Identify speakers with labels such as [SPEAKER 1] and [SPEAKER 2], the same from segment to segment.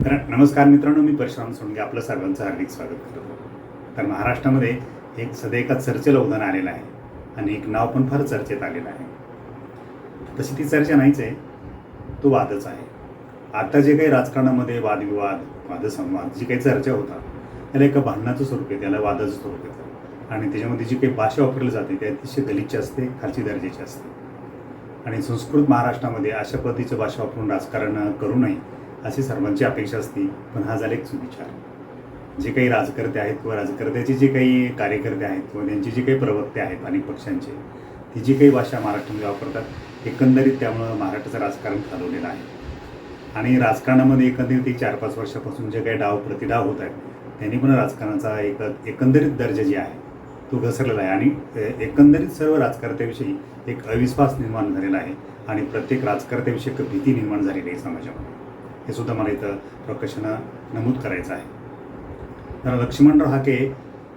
[SPEAKER 1] तर नमस्कार मित्रांनो मी परशुराम सोंडगे आपलं सर्वांचं हार्दिक स्वागत करतो. तर महाराष्ट्रामध्ये एक सध्या एका चर्चेला उदाहरण आलेलं आहे आणि एक नाव पण फार चर्चेत आलेलं आहे. तशी ती चर्चा नाहीच आहे तो वादच आहे. आता जे काही राजकारणामध्ये वादविवाद वादसंवाद जी काही चर्चा होतात त्याला एका भांडणाचं स्वरूप आहे त्याला वादाचं स्वरूप येतं आणि त्याच्यामध्ये जी काही भाषा वापरली जाते ती अतिशय गलिच्छ असते खालची दर्जाची असते. आणि संस्कृत महाराष्ट्रामध्ये अशा पद्धतीचं भाषा वापरून राजकारण करू नये अशी सर्वांची अपेक्षा असते पण हा झाला एक सुविचार. जे काही राजकर्ते आहेत किंवा राजकर्त्याचे जे काही कार्यकर्ते आहेत किंवा त्यांचे जे काही प्रवक्ते आहेत अनेक पक्षांचे ती जी काही भाषा महाराष्ट्रामध्ये वापरतात एकंदरीत त्यामुळं महाराष्ट्राचं राजकारण खालवलेलं आहे. आणि राजकारणामध्ये एकंदरीत एक चार पाच वर्षापासून जे काही डाव प्रतिडाव होत आहेत त्यांनी पण राजकारणाचा एक एकंदरीत दर्जा जे आहे तो घसरलेला आहे. आणि एकंदरीत सर्व राजकर्त्याविषयी एक अविश्वास निर्माण झालेला आहे आणि प्रत्येक राजकर्त्याविषयी एक भीती निर्माण झालेली आहे समाजामध्ये. हे सुद्धा मला इथं प्रकर्षानं नमूद करायचं आहे. तर लक्ष्मणराव हाके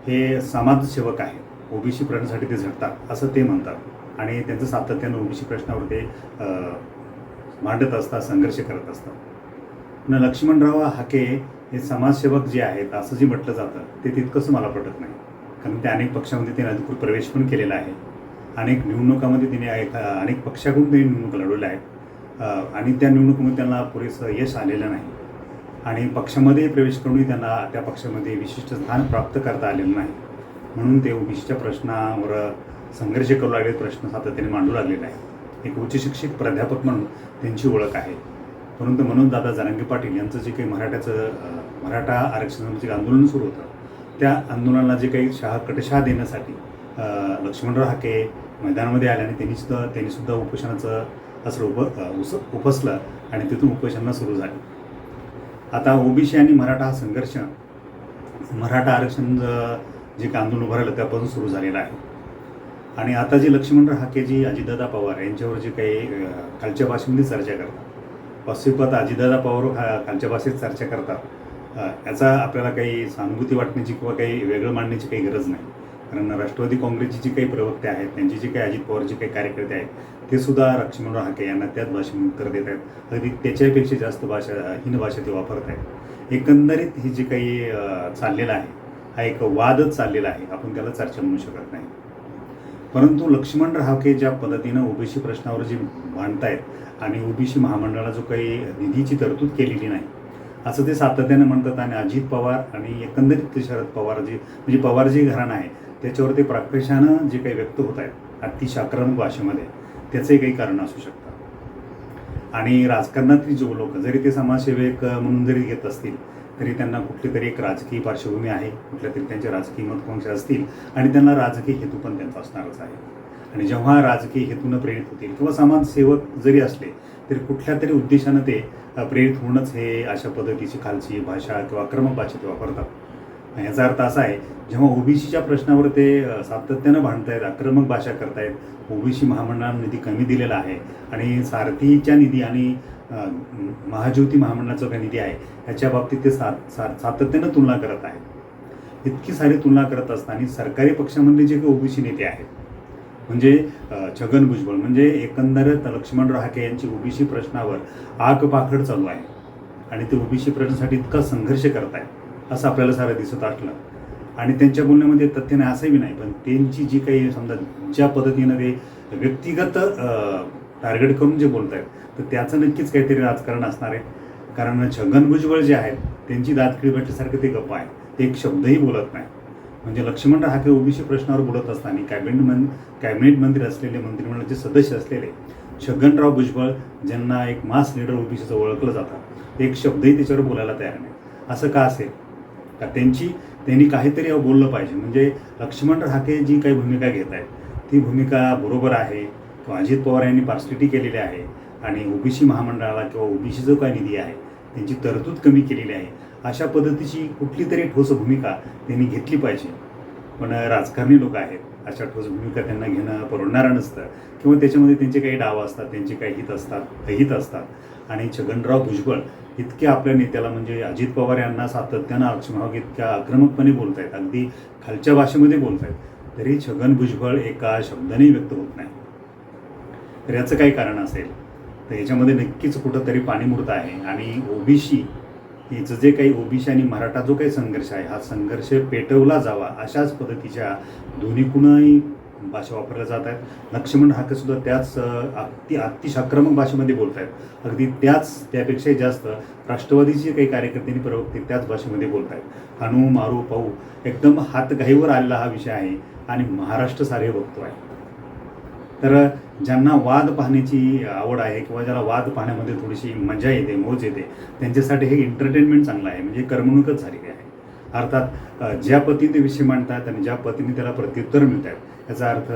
[SPEAKER 1] हे समाजसेवक आहे ओबीसी प्रश्नासाठी ते झटतात असं ते म्हणतात. आणि त्यांचं सातत्यानं ओबीसी प्रश्नावर ते मांडत असतात संघर्ष करत असतात. पण लक्ष्मणराव हाके हे समाजसेवक जे आहेत असं जे म्हटलं जातं ते तितकंसं मला पटत नाही. कारण ते अनेक पक्षामध्ये त्यांनी अधिकृत प्रवेश पण केलेला आहे. अनेक निवडणुकामध्ये तिने अनेक पक्षाकडून त्यांनी निवडणूक लढवल्या आहेत. आणि त्या निवडणुकीमध्ये त्यांना पुरेसं यश आलेलं नाही. आणि पक्षामध्ये प्रवेश करूनही त्यांना त्या पक्षामध्ये विशिष्ट स्थान प्राप्त करता आलेलं नाही. म्हणून ते ओबीसीच्या प्रश्नावर संघर्ष करू लागले प्रश्न सातत्याने मांडू लागलेला आहे एक उच्च शिक्षित प्राध्यापक म्हणून त्यांची ओळख आहे. परंतु म्हणून दादा जरांगे पाटील यांचं जे काही मराठ्याचं मराठा आरक्षणाचं जे आंदोलन सुरू होतं त्या आंदोलनाला जे काही शहा कटशहा देण्यासाठी लक्ष्मणराव हाके मैदानामध्ये आले आणि त्यांनी सुद्धा उपोषणाचं असं उप उस उपसलं आणि तिथून उपोषणं सुरू झाली. आता ओबीसी आणि मराठा हा संघर्ष मराठा आरक्षण जे कांदून आंदोलन उभं राहिलं त्यापासून सुरू झालेलं आहे. आणि आता जे लक्ष्मणराव हाके जी अजितदादा पवार यांच्यावर जे काही कालच्या खालच्या भाषेमध्ये चर्चा करतात वास्तविकता अजितदादा पवार हा खालच्या भाषेत चर्चा करतात याचा आपल्याला काही सहानुभूती वाटण्याची किंवा काही वेगळं मांडण्याची काही गरज नाही. कारण राष्ट्रवादी काँग्रेसची जी काही प्रवक्ते आहेत त्यांची जी काही अजित पवारचे काही कार्यकर्ते आहेत ते सुद्धा लक्ष्मणराव हाके यांना त्याच भाषेने उत्तर देत आहेत. अगदी त्याच्यापेक्षा जास्त भाषा हीन भाषा ते वापरत आहेत. एकंदरीत हे जे काही चाललेलं आहे हा एक वादच चाललेला आहे आपण त्याला चर्चा म्हणू शकत नाही. परंतु लक्ष्मण रहाके ज्या पद्धतीनं ओबीसी प्रश्नावर जे मांडतायत आणि ओबीसी महामंडळाला जो काही निधीची तरतूद केलेली नाही असं ते सातत्यानं म्हणतात. आणि अजित पवार आणि एकंदरीत ते शरद पवार जे म्हणजे पवार जे घराणं आहे त्याच्यावर ते प्राकर्षानं जे काही व्यक्त होत आहेत अतिशय आक्रमक भाषेमध्ये त्याचंही काही कारण असू शकतं. आणि राजकारणातील जो लोक जरी ते समाजसेवक म्हणून जरी घेत असतील तरी त्यांना कुठली तरी एक राजकीय पार्श्वभूमी आहे कुठल्या तरी त्यांचे राजकीय महत्वाकांक्षा असतील आणि त्यांना राजकीय हेतू पण त्यांचा असणारच आहे. आणि जेव्हा राजकीय हेतूनं प्रेरित होतील किंवा समाजसेवक जरी असले तरी कुठल्या तरी उद्देशानं ते प्रेरित होऊनच हे अशा पद्धतीची खालची भाषा किंवा आक्रमक भाषा ते वापरतात. याचा अर्थ असा आहे जेव्हा ओबीसीच्या प्रश्नावर ते सातत्यानं भांडतायत आक्रमक भाषा करतायत ओबीसी महामंडळाला निधी कमी दिलेला आहे आणि सारथीच्या निधी आणि महाज्योती महामंडळाचा जो निधी आहे याच्या बाबतीत ते सा सातत्यानं तुलना करत आहेत. इतकी सारी तुलना करत असताना सरकारी पक्षामधले जे काही ओबीसी नेते आहेत म्हणजे छगन भुजबळ म्हणजे एकंदरच लक्ष्मणराव हाके यांची ओबीसी प्रश्नावर आगपाखड चालू आहे आणि ते ओबीसी प्रश्नासाठी इतका संघर्ष करत आहेत असं आपल्याला सारं दिसत असलं. आणि त्यांच्या बोलण्यामध्ये तथ्य नाही असंही नाही. पण त्यांची जी काही समजा ज्या पद्धतीनं ते व्यक्तिगत टार्गेट करून जे बोलत आहेत तर त्याचं नक्कीच काहीतरी राजकारण असणार आहे. कारण छगन भुजबळ जे आहेत त्यांची दातखिळी भेटल्यासारखं ते गप्प आहे ते एक शब्दही बोलत नाही म्हणजे लक्ष्मणराव हाके ओबीसी प्रश्नावर बोलत असताना कॅबिनेट मं कॅबिनेट मंत्री असलेले मंत्रिमंडळाचे सदस्य असलेले छगनराव भुजबळ ज्यांना एक मास लीडर ओबीसीचं ओळखलं जातं एक शब्दही त्याच्यावर बोलायला तयार नाही. असं का असेल? का त्यांची त्यांनी काहीतरी बोललं पाहिजे. म्हणजे लक्ष्मणराव हाके जी काही भूमिका घेत आहेत ती भूमिका बरोबर आहे किंवा अजित पवार यांनी पार्सलिटी केलेली आहे आणि ओबीसी महामंडळाला किंवा ओबीसी जो काही निधी आहे त्यांची तरतूद कमी केलेली आहे अशा पद्धतीची कुठली तरी ठोस भूमिका त्यांनी घेतली पाहिजे. पण राजकारणी लोक आहेत अशा ठोस भूमिका त्यांना घेणं परवडणारं नसतं किंवा त्याच्यामध्ये त्यांचे काही डाव असतात त्यांचे काही हित असतात अहित असतात. आणि छगनराव भुजबळ इतके आपल्या नेत्याला म्हणजे अजित पवार यांना सातत्यानं लक्ष्मणराव इतक्या आक्रमकपणे बोलत आहेत अगदी खालच्या भाषेमध्ये बोलत आहेत तरी छगन भुजबळ एका शब्दाने व्यक्त होत नाही. तर याचं काही कारण असेल. तर याच्यामध्ये नक्कीच कुठंतरी पाणीमूर्त आहे. आणि ओबीसी हिचं जे काही ओबीसी आणि मराठा जो काही संघर्ष आहे हा संघर्ष पेटवला जावा अशाच पद्धतीच्या दोन्हीकडूनही भाषा वापरल्या जात आहेत. लक्ष्मण हाकेसुद्धा त्याच अति अतिश आक्रमक भाषेमध्ये बोलत आहेत अगदी त्याच त्यापेक्षाही जास्त राष्ट्रवादीचे काही कार्यकर्त्यांनी प्रवक्ते त्याच भाषेमध्ये बोलत आहेत हणू मारू पाहू एकदम हातघाईवर आलेला हा विषय आहे आणि महाराष्ट्र सारे बघतो आहे तर ज्यांना वाद पाहण्याची आवड आहे किंवा ज्याला वाद पाहण्यामध्ये थोडीशी मजा येते मोज येते त्यांच्यासाठी हे एंटरटेनमेंट चांगलं आहे. म्हणजे करमणूकच झालेली आहे. अर्थात ज्या पद्धतीने विषय मांडतात आणि ज्या पद्धतीने त्याला प्रत्युत्तर मिळत आहेत याचा अर्थ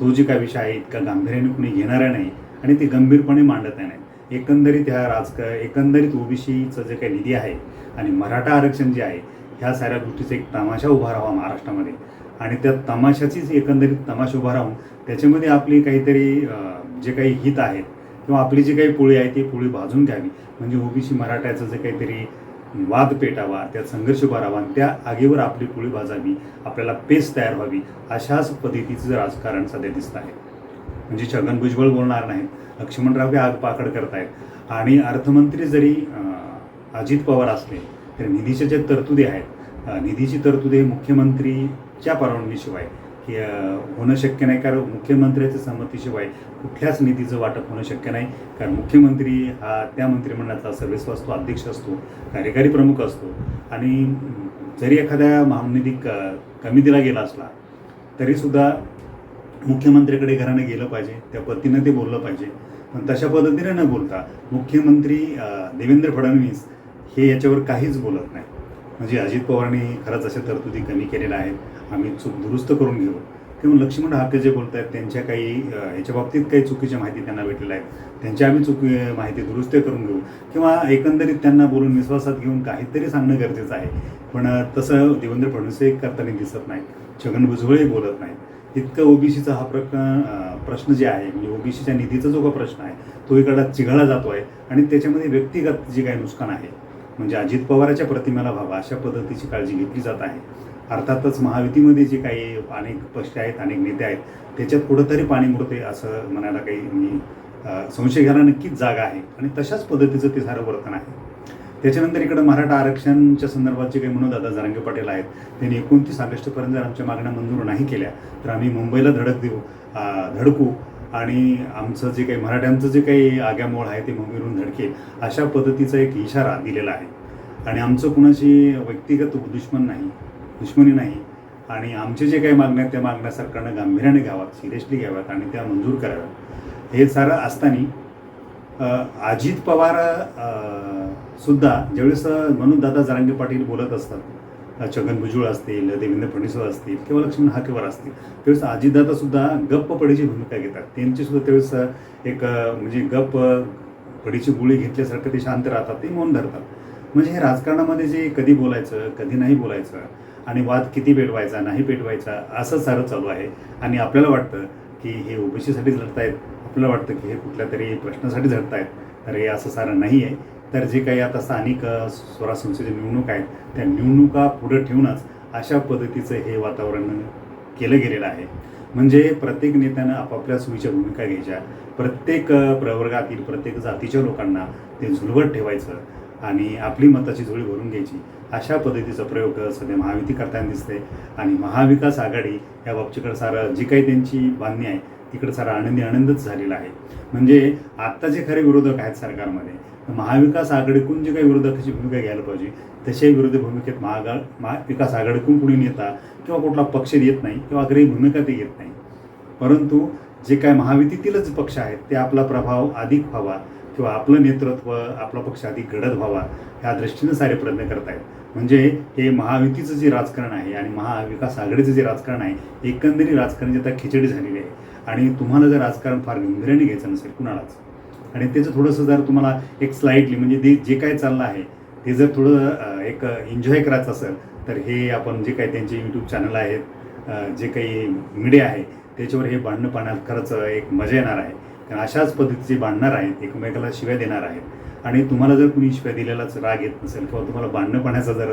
[SPEAKER 1] तो जे काय विषय आहे इतका गांभीर्याने कुणी घेणारा नाही आणि ते गंभीरपणे मांडत नाही. एकंदरीत ह्या राजक एकंदरीत ओबीसीचं जे काही निधी आहे आणि मराठा आरक्षण जे आहे ह्या साऱ्या गोष्टीचा एक तमाशा उभा राहावा महाराष्ट्रामध्ये. आणि त्या तमाशाचीच एकंदरीत तमाशा उभा राहून त्याच्यामध्ये आपली काहीतरी जे काही हित आहेत किंवा आपली जी काही पोळी आहे ती पोळी भाजून घ्यावी. म्हणजे ओबीसी मराठ्याचं जे काहीतरी वाद पेटावा त्यात संघर्ष उभारावा आणि त्या आगीवर आपली पोळी भाजावी आपल्याला पेस तयार व्हावी अशाच पद्धतीचं राजकारण सध्या दिसत आहे. म्हणजे छगन भुजबळ बोलणार नाहीत लक्ष्मणराव हे आगपाकड करतायत. आणि अर्थमंत्री जरी अजित पवार असले तरी निधीच्या ज्या तरतुदी आहेत निधीची तरतुदी मुख्यमंत्रीच्या परवानगीशिवाय होणं शक्य नाही कारण मुख्यमंत्र्याच्या संमतीशिवाय कुठल्याच निधीचं वाटप होणं शक्य नाही. कारण मुख्यमंत्री हा त्या मंत्रिमंडळाचा सर्वेस्व असतो अध्यक्ष असतो कार्यकारी प्रमुख असतो. आणि जरी एखाद्या महानिधी क कमी दिला गेला असला तरीसुद्धा मुख्यमंत्र्याकडे घरानं गेलं पाहिजे त्या पद्धतीनं ते बोललं पाहिजे. पण तशा पद्धतीने न बोलता मुख्यमंत्री देवेंद्र फडणवीस हे याच्यावर काहीच बोलत नाही म्हणजे अजित पवारांनी खरंच अशा तरतुदी कमी केलेल्या आहेत आम्ही चूक दुरुस्त करून घेऊ. किंवा लक्ष्मण हाके जे बोलत आहेत त्यांच्या काही याच्या ह्याच्या बाबतीत काही चुकीच्या माहिती त्यांना भेटलेल्या आहेत. त्यांच्या आम्ही चुकी माहिती दुरुस्त करून घेऊ. किंवा एकंदरीत त्यांना बोलून विश्वासात घेऊन काहीतरी सांगणं गरजेचं आहे. पण तसं देवेंद्र फडणवीस करताना दिसत नाही छगन भुजबळही बोलत नाही इतकं ओबीसीचा हा प्रकरण प्रश्न जे आहे म्हणजे ओबीसीच्या निधीचा जो का प्रश्न आहे तो इकडं चिघळला जातो आहे आणि त्याच्यामध्ये व्यक्तिगत जे काही नुकसान आहे म्हणजे अजित पवाराच्या प्रतिमेला व्हावा अशा पद्धतीची काळजी घेतली जात आहे. अर्थातच महायुतीमध्ये जे काही अनेक पक्ष आहेत अनेक नेते आहेत त्याच्यात कुठंतरी पाणी मुरते असं म्हणायला काही मी संशय घ्यायला नक्कीच जागा आहे. आणि तशाच पद्धतीचं ते सारं वर्तन आहे. त्याच्यानंतर इकडं मराठा आरक्षणच्या संदर्भात जे काही म्हणून दादा जरांगे पाटील आहेत. त्यांनी एकोणतीस ऑगस्टपर्यंत जर आमच्या मागण्या मंजूर नाही केल्या तर आम्ही मुंबईला धडक देऊ धडकू. आणि आमचं जे काही मराठ्यांचं जे काही आग्यामोळ आहे ते मुंबईवरून धडकेल अशा पद्धतीचा एक इशारा दिलेला आहे. आणि आमचं कुणाशी व्यक्तिगत दुश्मन नाही दुश्मनी नाही. आणि आमचे जे काही मागण्या आहेत त्या मागण्या सरकारनं गांभीर्याने घ्याव्यात सिरियसली घ्याव्यात आणि त्या मंजूर कराव्यात. हे सारं असताना अजित पवार सुद्धा ज्यावेळेस म्हणून दादा जरांगे पाटील बोलत असतात छगन भुजबळ असतील देवेंद्र फडणवीस असतील किंवा लक्ष्मण हाकेवर असतील त्यावेळेस अजितदादा सुद्धा गप्प पडीची भूमिका घेतात. त्यांची सुद्धा त्यावेळेस एक म्हणजे गप्प पडीची गोळी घेतल्यासारखं ते शांत राहतात ते मौन धरतात. म्हणजे हे राजकारणामध्ये जे कधी बोलायचं कधी नाही बोलायचं आणि वाद किती पेटवायचा नाही पेटवायचा असं सारं चालू आहे. आणि आपल्याला वाटतं की हे ओबीसीसाठी आहेत आपल्याला वाटतं की हे कुठल्या तरी प्रश्नासाठी झडत आहेत तर हे असं सारं नाही आहे तर जे काही आता स्थानिक अ, स्वराज संस्थेच्या निवडणूक आहेत त्या निवडणुका पुढं ठेवूनच अशा पद्धतीचं हे वातावरण केलं गेलेलं आहे. म्हणजे प्रत्येक नेत्यानं आपापल्या सोयीच्या भूमिका घ्यायच्या. प्रत्येक प्रवर्गातील प्रत्येक जातीच्या लोकांना ते झुलवत ठेवायचं आणि आपली मताची झुळी भरून घ्यायची. अशा पद्धतीचा प्रयोग सध्या महायुती करताना दिसते आणि महाविकास आघाडी या बाबतीकडे सारं जी काही त्यांची बांधणी आहे तिकडे सारा आनंदी आनंदच झालेला आहे. म्हणजे आत्ता जे खरे विरोधक आहेत सरकारमध्ये महाविकास आघाडीकडून जे काही विरोधकाची भूमिका घ्यायला पाहिजे तशाही विरोधी भूमिकेत महागा महाविकास आघाडीकडून कुणी नेता किंवा कुठला पक्ष येत नाही किंवा आग्रही भूमिका ते येत नाही. परंतु जे काय महायुतीतीलच पक्ष आहेत ते आपला प्रभाव अधिक व्हावा किंवा आपलं नेतृत्व आपला पक्ष अधिक घडत व्हावा ह्या दृष्टीनं सारे प्रयत्न करत आहेत म्हणजे हे महायुतीचं जे राजकारण आहे आणि महाविकास आघाडीचं जे राजकारण आहे एकंदरीत राजकारण जे आता खिचडी झालेली आहे. आणि तुम्हाला जर राजकारण फार गंभीर्याने घ्यायचं नसेल कुणालाच. आणि त्याचं थोडंसं जर तुम्हाला एक स्लाइटली म्हणजे ते जे काय चाललं आहे ते जर थोडं एक एन्जॉय करायचं असेल तर हे आपण जे काही त्यांचे यूट्यूब चॅनल आहेत जे काही मीडिया आहे त्याच्यावर हे भांडणं पाहण्यात खरंच एक मजा येणार आहे. कारण अशाच पद्धतीचे भांडणार आहेत एकमेकाला शिव्या देणार आहेत. आणि तुम्हाला जर कुणी शिव्या दिलेलाच राग येत नसेल किंवा तुम्हाला भांडणं पाहण्याचा जर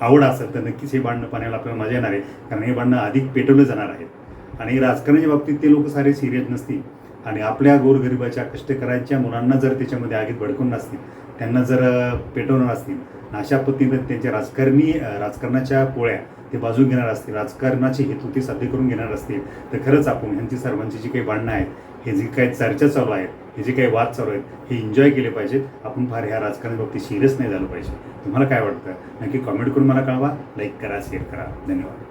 [SPEAKER 1] आवड असेल तर नक्कीच हे भांडणं पाहण्याला आपल्याला मजा येणार आहे. कारण हे भांडणं अधिक पेटवलं जाणार आहेत आणि राजकारणाच्या बाबतीत ते लोक सारे सिरियस नसतील. आणि आपल्या गोरगरिबाच्या कष्टकऱ्यांच्या मुलांना जर त्याच्यामध्ये आगीत भडकून नसतील त्यांना जर पेटवणं पेटवणार असतील अशा पद्धतीने त्यांच्या राजकारणी राजकारणाच्या पोळ्या ते बाजू घेणार असतील राजकारणाचे हेतू ते साध्य करून घेणार असतील तर खरंच आपण ह्यांची सर्वांची जी काही भांडणं आहेत हे जी काही चर्चा चालू आहेत हे जे काही वाद चालू आहेत हे एन्जॉय केले पाहिजेत. आपण फार ह्या राजकारणाबाबतीत सिरियस नाही झालं पाहिजे. तुम्हाला काय वाटतं? नक्की कॉमेंट करून मला कळवा. लाईक करा शेअर करा. धन्यवाद.